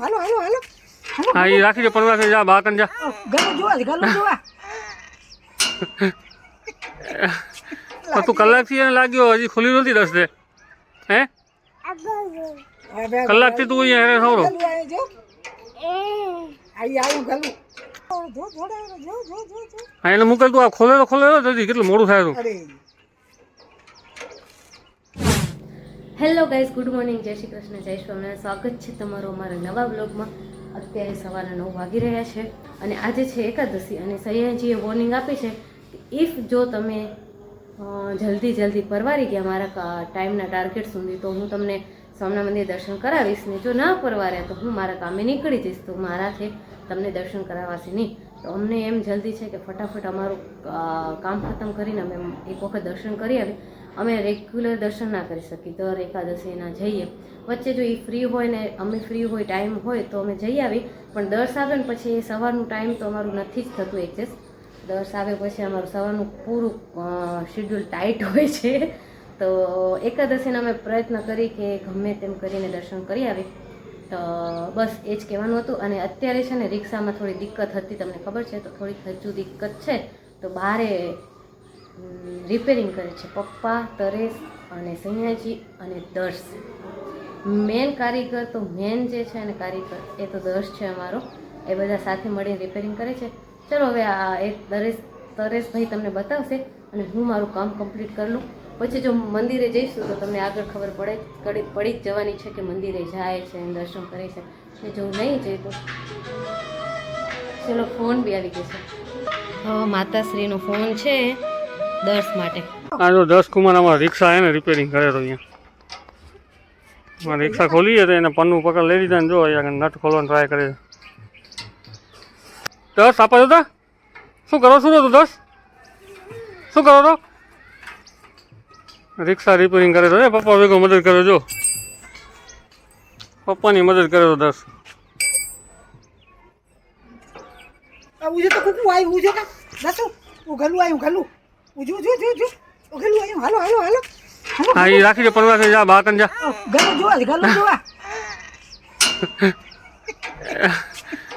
હાલો હાલો હાલો. હા એ રાખી દે પરવા જા બા કન જા ગલું જોવા છે ગલું જોવા. તું કલાકથી એને લાગ્યો હજી ખુલી નથી દસ દે. હે? કલાકથી તું અહીંયા હેરાન જો હા એને મૂકેલ તું આ ખોલે તો ખોલે તો હજી કેટલું મોડું થાય તું. હેલો ગાઈઝ ગુડ મોર્નિંગ જય શ્રી કૃષ્ણ, જય સ્વામિનારાયણ. સ્વાગત છે તમારું અમારા નવા બ્લોગમાં અત્યારે સવારના નવ વાગી રહ્યા છે અને આજે છે એકાદશી અને સૈયાજીએ વોર્નિંગ આપી છે કે ઇફ જો તમે જલ્દી જલ્દી પરવારી ગયા મારા ટાઈમના ટાર્ગેટ સુધી, તો હું તમને સોમના મંદિર દર્શન કરાવીશ ને જો ના પરવાર્યા, તો હું મારા કામે નીકળી જઈશ. તો મારાથી તમને દર્શન કરાવાશે નહીં. તો અમને એમ જલ્દી છે કે ફટાફટ અમારું કામ ખતમ કરીને અમે એક વખત દર્શન કરી આવી અમે રેગ્યુલર દર્શન ના કરી શકીએ. દર એકાદશીના જઈએ. વચ્ચે જો એ ફ્રી હોય ને અમે ફ્રી હોય ટાઈમ હોય તો અમે જઈ આવી પણ દર્શ આવે ને પછી એ સવારનું ટાઈમ તો અમારું નથી જ થતું એડજસ્ટ દર્શ આવે પછી અમારું સવારનું પૂરું શેડ્યુલ ટાઈટ હોય છે. તો એકાદશીના અમે પ્રયત્ન કરી કે ગમે તેમ કરીને દર્શન કરી આવી તો બસ એ જ કહેવાનું હતું. અને અત્યારે છે ને રિક્ષામાં થોડી દિક્કત હતી, તમને ખબર છે? તો થોડીક હજુ દિક્કત છે. તો બારે રિપેરિંગ કરે છે. પપ્પા, તરેશ અને સૈયાજી અને દર્શ. મેન કારીગર તો મેન જે છે ને કારીગર, એ તો દર્શ છે અમારો. એ બધા સાથે મળીને રિપેરિંગ કરે છે. ચલો હવે આ એક દરેશ, તરેશભાઈ તમને બતાવશે અને હું મારું કામ કમ્પ્લીટ કરી લઉં. પછી જો મંદિરે જઈશું તો તમને આગળ ખબર પડે પડી જ જવાની છે કે મંદિરે જાય છે અને દર્શન કરે છે. ને જો નહીં જઈ તો? ચલો, ફોન બી આવી ગયો છે. માતાશ્રીનો ફોન છે. દર્શ માટે. આ જો દસ કુમાર અમારા રિક્ષા એને ને રિપેરિંગ કરે તો અહીંયા. અમારે રિક્ષા ખોલી હતી તો એને પન્નું પકડ લઈ લીધા ને જો અહીંયા નટ ખોલવાનો ટ્રાય કરે છે. દસ આપો જતા શું કરો શું તું દસ? શું કરો તો રિક્ષા રિપેરિંગ કરે તો એ પપ્પા ભેગો મદદ કરે જો. પપ્પાની મદદ કરે તો દસ. આ ઉજે તો કુકુ આવ્યું ઉજે કા? દસુ હું ઘલું આવ્યું ગલું ઉજુ ઉજુ ઉજુ ઉજુ ઓ આયો હાલો હાલો હાલો. હા એ રાખી દે પરવા જા બાતન જા. ગલો જોવા ગલો જોવા.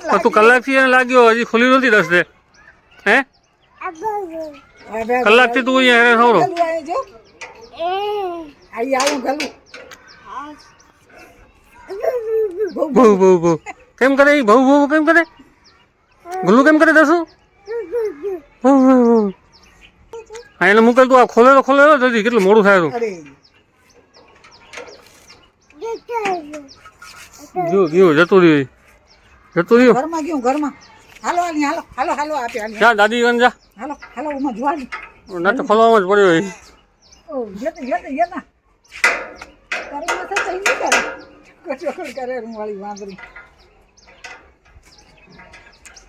પણ તું કલાકથી એને લાગ્યો હજી ખુલી નથી દસ દે. હે? કલાકથી તું અહીંયા હેરાન જો. આઈ આવું ગલું બહુ બહુ બહુ. કેમ કરે ઈ? બહુ બહુ કેમ કરે? ગુલ્લુ કેમ કરે દસું? બહુ બહુ. હા એને મૂકેલ તું આ ખોલે તો ખોલે તો કેટલું મોડું થાય તું. જો ગયો જતું રહ્યું જતું રહ્યું. ઘરમાં ગયું ઘરમાં. હાલો હાલો હાલો હાલો આપે હાલી જા દાદી કન જા. હાલો હાલો ઉમાં ખોલવામાં જ પડ્યો હોય ઓ યત યત યત તારી માથે તો નહીં કરે. કચોકડ કરે હું વાંદરી.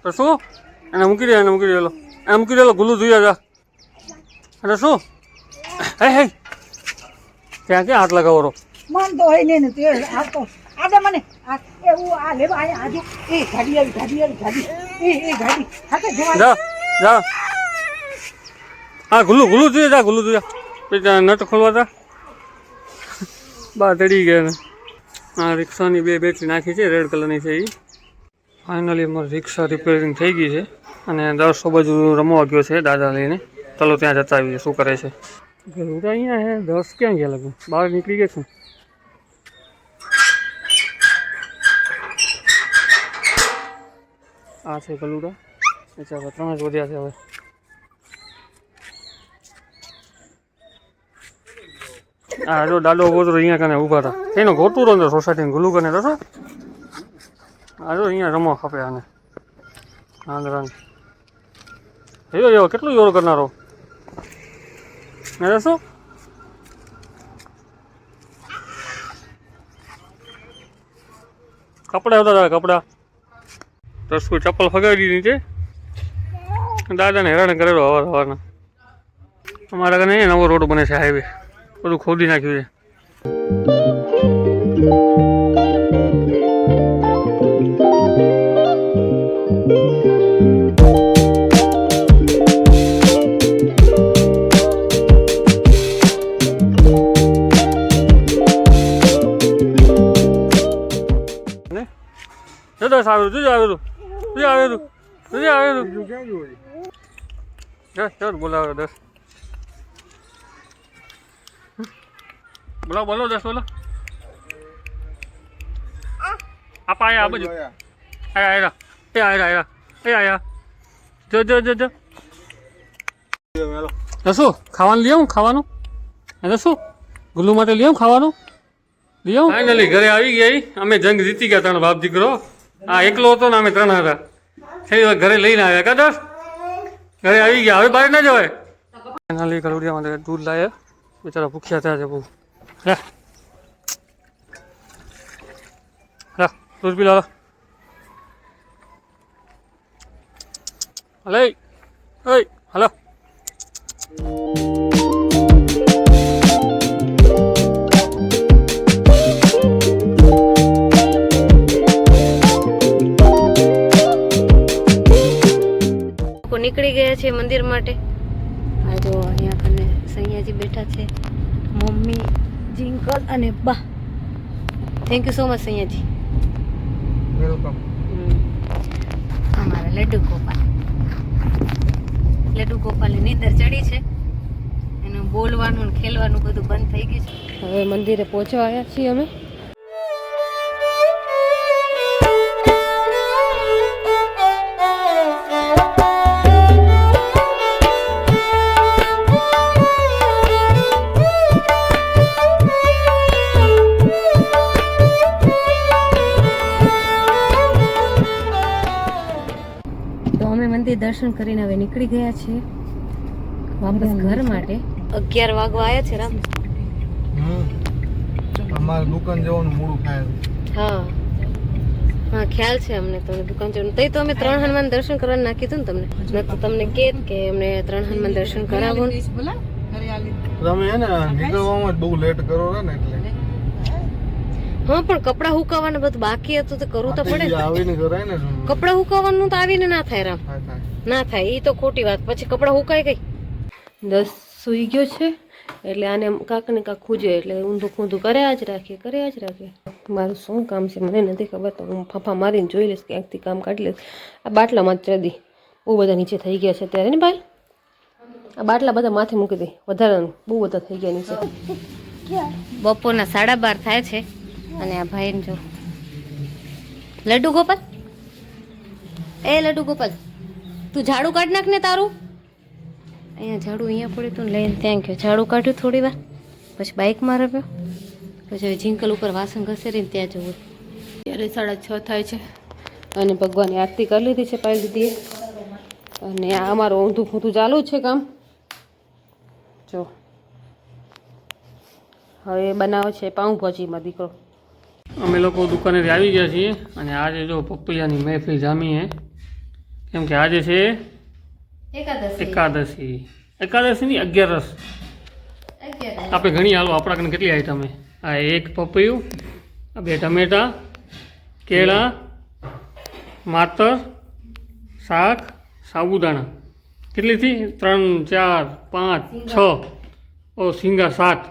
તો શું? એને મૂકી દે એને મૂકી દેલો એને મૂકી દેલો ગુલ્લુ જોઈએ જા. અને શું? હે હે. ત્યાં ક્યાં હાથ લગાવો રો મન તો હોય નહીં ને તે આ તો આદે મને. આ એવું આ લેવા આયા આજે. એ ગાડી આવી ગાડી આવી ગાડી. એ એ ગાડી. હાથે જવા જા જા. હા ગુલ્લુ ગુલ્લુ જોઈએ જા ગુલ્લુ જોઈએ. પછી નટ ખોલવા તા બા ચડી ગયા ને. આ રિક્ષાની બે બેટરી નાખી છે રેડ કલરની છે એ ફાઇનલી અમારી રિક્ષા રિપેરિંગ થઈ ગઈ છે. અને દસો બાજુ રમવા ગયો છે દાદા લઈને. ચલો ત્યાં જતા આવીએ શું કરે છે? ગલુડા અહીંયા હે. દસ ક્યાં ગયા લગભગ? બહાર નીકળી ગયા છું. આ છે ગલુડા. અચ્છા ત્રણ જ વધ્યા છે હવે. હા જો દાદો ઊભો અહીંયા કને ઊભા હતા એનો ગોતું રહો અંદર સોસાયટીને ગુલુ કને તો? આ જો અહીંયા રમો ખપે આને. આંદરાને એવો એવો, કેટલું યોર કરનારો? મેં શું કપડા હતા તારા કપડા કોઈ ચપ્પલ ફગાવી છે દાદાને હેરાન કરેલો હવાર હવારના અમારા કને નવો રોડ બને છે હાઈવે બધું ખોદી નાખ્યું છે જોજો આવેલું જોજો આવેલું જોજો આવેલું બીજું ક્યાં જોયું? દસ દસ બોલાવો દસ. બોલો બોલો દસ બોલો આપા આયા આ બાજુ. આયા. આયા એ આયા આયા. એ આયા. જો જો જો જો. મેલો ખાવાનું લઈ આવું ખાવાનું. દસું ગુલ્લુ માટે લઈ આવું ખાવાનું. લઈ આવું. ફાઇનલી ઘરે આવી ગયા ઈ. અમે જંગ જીતી ગયા ત્રણ બાપ દીકરો. હા, એકલો હતો ને અમે ત્રણ હતા. છેલ્લી ઘરે લઈને આવ્યા, કા દોસ્ત? ઘરે આવી ગયા, હવે બહાર ના જવાય. ફાઇનલી કરોડિયા માટે દૂધ લાવે બિચારા ભૂખ્યા થયા છે બહુ. લે. લે, દૂધ પી લો. હલે. હલો. નીકળી ગયા છે મંદિર માટે? આ જો અહીંયા કને સૈયાજી બેઠા છે. મમ્મી જિંકલ અને બા. Thank you so much Saiyaji. Welcome અમારા લડ્ડુ ગોપાલ. લડ્ડુ ગોપાલની નીંદર ચડી છે. એનું બોલવાનું ખેલવાનું બધું બંધ થઈ ગયું છે. હવે મંદિરે પહોંચવા આવ્યા છીએ અમે. દર્શન કરીને હવે નીકળી ગયા છે. વાપસ ઘર માટે. અગિયાર વાગવા આવ્યા છે રામ. અમારે દુકાન જવાનું મોડું થાય. હા. હા ખ્યાલ છે અમને તમને દુકાન જવાનું. તઈ તો અમે ત્રણ હનુમાન દર્શન કરવા નાખી હતું ને તમને. મેં તો તમને કે કે અમને ત્રણ હનુમાન દર્શન કરાવો બોલા. ઘરે આલી તમે હે ને નીકળવામાં જ બહુ લેટ કરો ને એટલે. હા પણ કપડા હુકાવાને બધું બાકી હતું તો કરવું તો પડે. આવીને કરાય ને કપડા હુકાવાનું તો આવીને ના થાય રામ. ના થાય એ તો ખોટી વાત. પછી કપડાં હુકાય કઈ દસ સુઈ ગયો છે એટલે આને કાંક ને કાંક ખૂજે એટલે ઊંધું ખૂંધું કર્યા જ રાખીએ કર્યા જ રાખીએ મારું શું કામ છે મને નથી ખબર તો હું ફાંફા મારીને જોઈ લઈશ ક્યાંકથી કામ કાઢી લઈશ. આ બાટલામાં જ ચડી બહુ બધા નીચે થઈ ગયા છે ત્યારે ને ભાઈ? આ બાટલા બધા માથે મૂકી દે વધારાનું. બહુ બધા થઈ ગયા નીચે. બપોરના સાડા બાર થાય છે અને આ ભાઈને જો. લડ્ડુ ગોપાલ? એ લડ્ડુ ગોપાલ. તું ઝાડુ કાઢ નાખ ને તારું. અહીંયા ઝાડુ અહીંયા પડ્યું હતું લઈને ત્યાં ગયો. ઝાડુ કાઢ્યું થોડી વાર પછી બાઇકમાં રમ્યો. પછી હવે જિંકલ ઉપર વાસણ ઘસેરીને ત્યાં જવું ત્યારે સાડા છ થાય છે. અને ભગવાનની આરતી કરી લીધી છે પાઈ દીદીએ અને આ અમારું ઊંધું ફૂંધું ચાલુ જ છે કામ. જો. હવે બનાવે છે પાઉંભાજીમાં દીકરો. અમે લોકો દુકાનેથી આવી ગયા છીએ અને આજે જો પપૈયાની મહેફિલ જામી હે કેમ કે આજે છે એકાદશી. એકાદશી. એકાદશીની અગિયારસ. આપણે ઘણી હાલો આપણા કેટલી આઈટમ આ એક પપૈયું આ બે ટમેટા કેળા માતર શાક સાબુદાણા. કેટલી થી ત્રણ ચાર પાંચ છ. ઓ સિંગા સાત.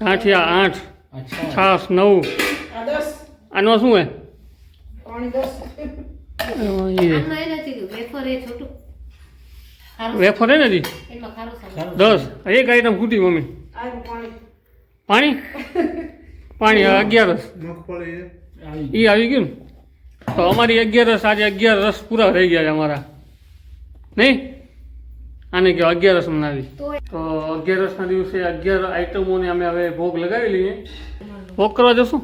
ગાંઠિયા આઠ. છાસ નવ. આનો શું હે? વેફર હે ને જી એમાં ખારું સામાન. દસ. એક આઈટમ ખૂટી મમ્મી. પાણી. પાણી? પાણી અગિયારસ. એ આવી ગયું ને? તો અમારી અગિયારસ આજે અગિયાર રસ પૂરા થઈ ગયા છે અમારા. નહીં? આને કહેવાય અગિયારસ મનાવી. તો અગિયારસના દિવસે અગિયાર આઈટમોને અમે હવે ભોગ લગાવી લઈએ. ભોગ કરવા જશું?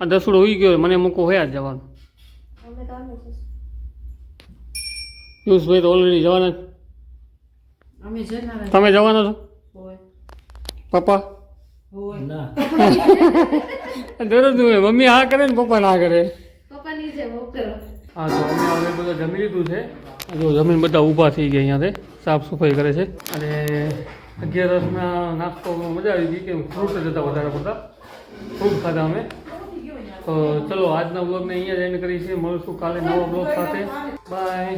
આ દસડો હોઈ ગયો મને મૂકો હોય જ જવાનું. પિયુષભાઈ તો ઓલરેડી જવાના જ. તમે જવાના છો? પપ્પા? હોય. દરરોજ હોય. મમ્મી હા કરે ને પપ્પા ના કરે. હા તો અમે હવે બધા જમી લીધું છે. જો જમીન બધા ઊભા થઈ ગયા અહીંયાથી સાફ સફાઈ કરે છે. અને અગિયારસના નાસ્તો મજા આવી ગઈ કે ફ્રૂટ જ હતા વધારે પડતા. ફ્રૂટ ખાધા અમે. તો ચલો આજના બ્લોગને અહીંયા જ એન્ડ કરી છે મળશું કાલે નવા બ્લોગ સાથે. બાય